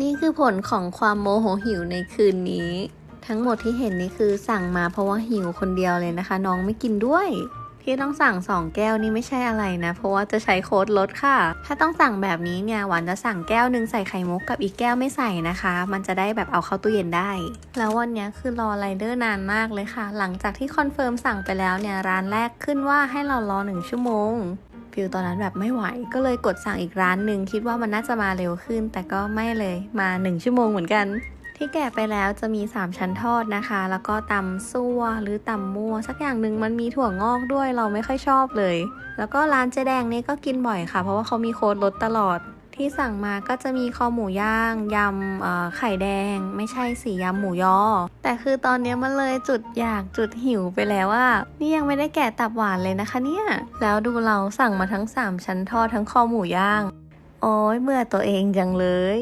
นี่คือผลของความโมโหหิวในคืนนี้ ทั้งหมดที่เห็นนี่คือสั่งมาเพราะว่าหิวคนเดียวเลยนะคะ น้องไม่กินด้วย ที่ต้องสั่งสองแก้วนี่ไม่ใช่อะไรนะ เพราะว่าจะใช้โค้ดลดค่ะ ถ้าต้องสั่งแบบนี้เนี่ยหวานจะสั่งแก้วหนึ่งใส่ไข่มุกกับอีกแก้วไม่ใส่นะคะ มันจะได้แบบเอาเข้าตู้เย็นได้ แล้ววันนี้คือรอไรเดอร์นานมากเลยค่ะ หลังจากที่คอนเฟิร์มสั่งไปแล้วเนี่ยร้านแรกขึ้นว่าให้เรารอหนึ่งชั่วโมง ฟิลตอนนั้นแบบไม่ไหว ก็เลยกดสั่งอีกร้านหนึ่งคิดว่ามันน่าจะมาเร็วขึ้น แต่ก็ไม่เลยมา 1 ชั่วโมงเหมือนกัน ที่แกะไปแล้วจะมี 3 ชั้นทอดนะคะ แล้วก็ตำซั่วหรือตำมั่ว สักอย่างหนึ่งมันมีถั่วงอกด้วยเราไม่ค่อยชอบเลย แล้วก็ร้านเจ๊แดงนี่ก็กินบ่อยค่ะ เพราะว่าเขามีโค้ดลดตลอด ที่สั่งมาก็จะมีคอหมูย่าง ยำไข่แดง ไม่ใช่สียำหมูยอ แต่คือตอนนี้มันเลยจุดอยากจุดหิวไปแล้วว่า นี่ยังไม่ได้แกะตับหวานเลยนะคะเนี่ย แล้วดูเราสั่งมาทั้ง 3 ชั้นทอดทั้งคอหมูย่าง โอ้ยเบื่อตัวเองจังเลย